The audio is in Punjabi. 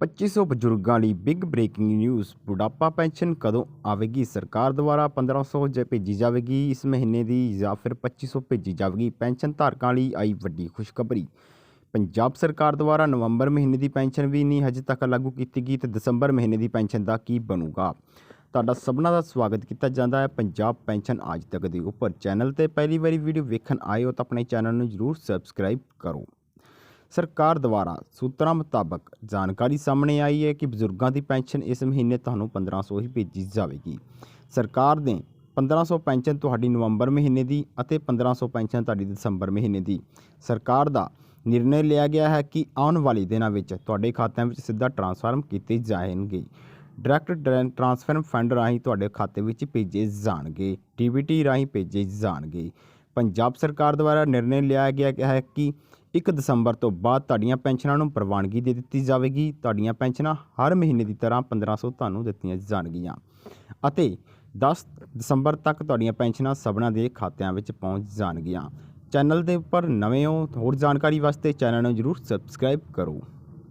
2500 ਬਜ਼ੁਰਗਾਂ ਲਈ ਬਿਗ ਬ੍ਰੇਕਿੰਗ ਨਿਊਜ਼। ਬੁਢਾਪਾ ਪੈਨਸ਼ਨ ਕਦੋਂ ਆਵੇਗੀ? ਸਰਕਾਰ ਦੁਆਰਾ 1500 ਜੇ ਭੇਜੀ ਜਾਵੇਗੀ। ਇਸ ਮਹੀਨੇ ਦੀ ਜਾਂ ਫਿਰ 2500 ਭੇਜੀ ਜਾਵੇਗੀ। ਪੈਨਸ਼ਨ ਧਾਰਕਾਂ ਲਈ ਆਈ ਵੱਡੀ ਖੁਸ਼ਖਬਰੀ। ਪੰਜਾਬ ਸਰਕਾਰ ਦੁਆਰਾ ਨਵੰਬਰ ਮਹੀਨੇ ਦੀ ਪੈਨਸ਼ਨ ਵੀ ਨਹੀਂ ਹਜੇ ਤੱਕ ਲਾਗੂ ਕੀਤੀ ਗਈ ਤੇ ਦਸੰਬਰ ਮਹੀਨੇ ਦੀ ਪੈਨਸ਼ਨ ਦਾ ਕੀ ਬਣੂਗਾ? ਤੁਹਾਡਾ ਸਭਨਾਂ ਦਾ ਸਵਾਗਤ ਕੀਤਾ ਜਾਂਦਾ ਹੈ ਪੰਜਾਬ ਪੈਨਸ਼ਨ ਅੱਜ ਤੱਕ ਦੇ ਉੱਪਰ। ਚੈਨਲ ਤੇ ਪਹਿਲੀ ਵਾਰੀ ਵੀਡੀਓ ਵੇਖਣ ਆਏ ਹੋ ਤਾਂ ਆਪਣੇ ਚੈਨਲ ਨੂੰ ਜਰੂਰ ਸਬਸਕ੍ਰਾਈਬ ਕਰੋ। ਸਰਕਾਰ ਦੁਆਰਾ ਸੂਤਰਾਂ ਮੁਤਾਬਕ ਜਾਣਕਾਰੀ ਸਾਹਮਣੇ ਆਈ ਹੈ ਕਿ ਬਜ਼ੁਰਗਾਂ ਦੀ ਪੈਨਸ਼ਨ ਇਸ ਮਹੀਨੇ ਤੁਹਾਨੂੰ 1500 ਹੀ ਭੇਜੀ ਜਾਵੇਗੀ। ਸਰਕਾਰ ਨੇ 1500 ਪੈਨਸ਼ਨ ਤੁਹਾਡੀ ਨਵੰਬਰ ਮਹੀਨੇ ਦੀ ਅਤੇ 1500 ਪੈਨਸ਼ਨ ਤੁਹਾਡੀ ਦਸੰਬਰ ਮਹੀਨੇ ਦੀ। ਸਰਕਾਰ ਦਾ ਨਿਰਣੈ ਲਿਆ ਗਿਆ ਹੈ ਕਿ ਆਉਣ ਵਾਲੇ ਦਿਨਾਂ ਵਿੱਚ ਤੁਹਾਡੇ ਖਾਤਿਆਂ ਵਿੱਚ ਸਿੱਧਾ ਟ੍ਰਾਂਸਫਰ ਕੀਤੇ ਜਾਣਗੇ। ਡਾਇਰੈਕਟ ਟ੍ਰਾਂਸਫਰ ਫੰਡ ਰਾਹੀਂ ਤੁਹਾਡੇ ਖਾਤੇ ਵਿੱਚ ਭੇਜੇ ਜਾਣਗੇ ਡੀਬੀਟੀ ਰਾਹੀਂ ਭੇਜੇ ਜਾਣਗੇ। ਪੰਜਾਬ ਸਰਕਾਰ ਦੁਆਰਾ ਨਿਰਣੈ ਲਿਆ ਗਿਆ ਹੈ ਕਿ 1 ਦਸੰਬਰ ਤੋਂ ਬਾਅਦ ਤੁਹਾਡੀਆਂ ਪੈਨਸ਼ਨਾਂ ਨੂੰ ਪ੍ਰਵਾਨਗੀ ਦੇ ਦਿੱਤੀ ਜਾਵੇਗੀ। ਤੁਹਾਡੀਆਂ ਪੈਨਸ਼ਨਾਂ ਹਰ ਮਹੀਨੇ ਦੀ ਤਰ੍ਹਾਂ 1500 ਤੁਹਾਨੂੰ ਦਿੱਤੀਆਂ ਜਾਣਗੀਆਂ। ਅਤੇ 10 ਦਸੰਬਰ ਤੱਕ ਤੁਹਾਡੀਆਂ ਪੈਨਸ਼ਨਾਂ ਸਭਨਾਂ ਦੇ ਖਾਤਿਆਂ ਵਿੱਚ ਪਹੁੰਚ ਜਾਣਗੀਆਂ। ਚੈਨਲ ਦੇ ਉੱਪਰ ਨਵੇਂ ਹੋ, ਹੋਰ ਜਾਣਕਾਰੀ ਵਾਸਤੇ ਚੈਨਲ ਨੂੰ ਜਰੂਰ ਸਬਸਕ੍ਰਾਈਬ ਕਰੋ।